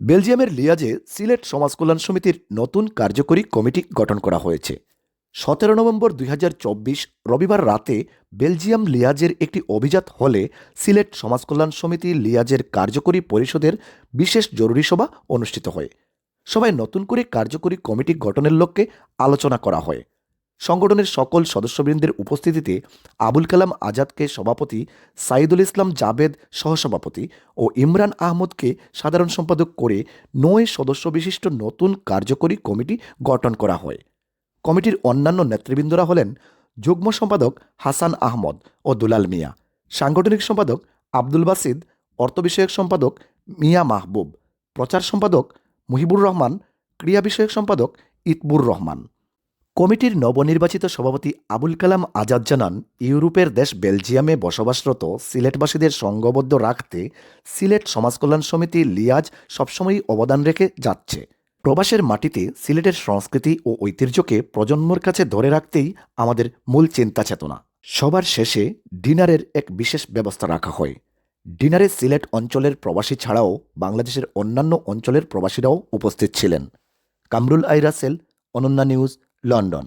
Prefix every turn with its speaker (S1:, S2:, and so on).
S1: বেলজিয়ামের লিয়াজে সিলেট সমাজ কল্যাণ সমিতির নতুন কার্যকরী কমিটি গঠন করা হয়েছে। সতেরো নভেম্বর দুই হাজার চব্বিশ রবিবার রাতে বেলজিয়াম লিয়াজের একটি অভিজাত হলে সিলেট সমাজ কল্যাণ সমিতি লিয়াজের কার্যকরী পরিষদের বিশেষ জরুরি সভা অনুষ্ঠিত হয়। সভায় নতুন করে কার্যকরী কমিটি গঠনের লক্ষ্যে আলোচনা করা হয়। সংগঠনের সকল সদস্যবৃন্দের উপস্থিতিতে আবুল কালাম আজাদকে সভাপতি সাইদুল ইসলাম জাবেদ সহসভাপতি ও ইমরান আহমদকে সাধারণ সম্পাদক করে নয় সদস্য বিশিষ্ট নতুন কার্যকরী কমিটি গঠন করা হয়। কমিটির অন্যান্য নেতৃবৃন্দরা হলেন যুগ্ম সম্পাদক হাসান আহমদ ও দুলাল মিয়া, সাংগঠনিক সম্পাদক আব্দুল বাসিদ অর্থ বিষয়ক সম্পাদক মিয়া মাহবুব, প্রচার সম্পাদক মুহিবুর রহমান ক্রিয়া বিষয়ক সম্পাদক ইতবুর রহমান। কমিটির নবনির্বাচিত সভাপতি আবুল কালাম আজাদ জানান, ইউরোপের দেশ বেলজিয়ামে বসবাসরত সিলেটবাসীদের সংঘবদ্ধ রাখতে সিলেট সমাজকল্যাণ সমিতি লিয়াজ সবসময়ই অবদান রেখে যাচ্ছে। প্রবাসের মাটিতে সিলেটের সংস্কৃতি ও ঐতিহ্যকে প্রজন্মর কাছে ধরে রাখতেই আমাদের মূল চিন্তা চেতনা। সবার শেষে ডিনারের এক বিশেষ ব্যবস্থা রাখা হয়। ডিনারে সিলেট অঞ্চলের প্রবাসী ছাড়াও বাংলাদেশের অন্যান্য অঞ্চলের প্রবাসীরাও উপস্থিত ছিলেন। Kamrul I Rasel Ananya news London.